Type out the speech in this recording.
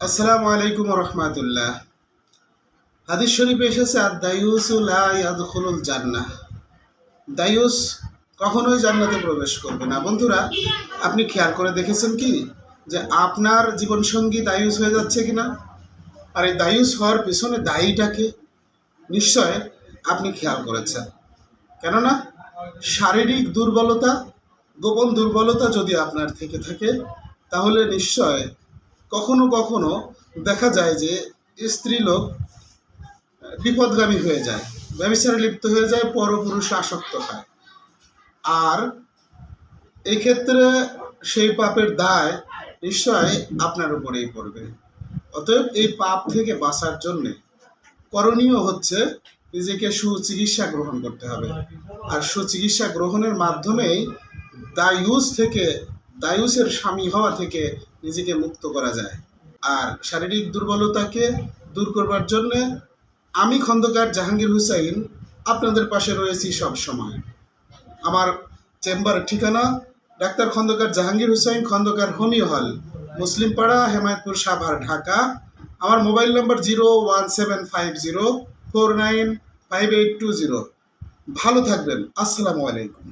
আসসালামু আলাইকুম রহমাতুল্লাহ। হাদিস শরীফে এসেছে আর দায়ুসুল জান্নাহ। দায়ুস কখনোই জান্নাতে প্রবেশ করবে না। বন্ধুরা, আপনি খেয়াল করে দেখেছেন কি? যে আপনার জীবনসঙ্গী দায়ুস হয়ে যাচ্ছে কিনা? আর এই দায়ুস হওয়ার পেছনে দায়ীটাকে নিশ্চয় আপনি খেয়াল করেছেন। কেননা, শারীরিক দুর্বলতা, গোপন দুর্বলতা যদি আপনার থেকে থাকে, তাহলে নিশ্চয় কখনো কখনো দেখা যায় যে স্ত্রী লোক বিপদগামী হয়ে যায় ব্যবসারে লিপ্ত হয়ে যায়, পরপুরুষে আসক্ত হয়। আর এই ক্ষেত্রে সেই পাপের দায় নিশ্চয় আপনার উপরেই পড়বে। অতএব এই পাপ থেকে বাঁচার জন্যে করণীয় হচ্ছে নিজেকে সুচিকিৎসা গ্রহণ করতে হবে। আর সুচিকিৎসা গ্রহণের মাধ্যমেই দায়ুস থেকে দায়ুসের স্বামী হওয়া থেকে নিজেকে মুক্ত করা যায়। আর শারীরিক দুর্বলতাকে দূর করবার জন্য আমি খন্দকার জাহাঙ্গীর হুসাইন আপনাদের পাশে রয়েছি সব সময়। আমার চেম্বারের ঠিকানা doctor Khandakar Jahangir Hussain, Khandakar homeo hall Muslim Para Hemayetpur, Savar, Dhaka. আমার mobile number zero one seven five zero four nine five eight two zero. ভালো থাকবেন। আসসালামু আলাইকুম।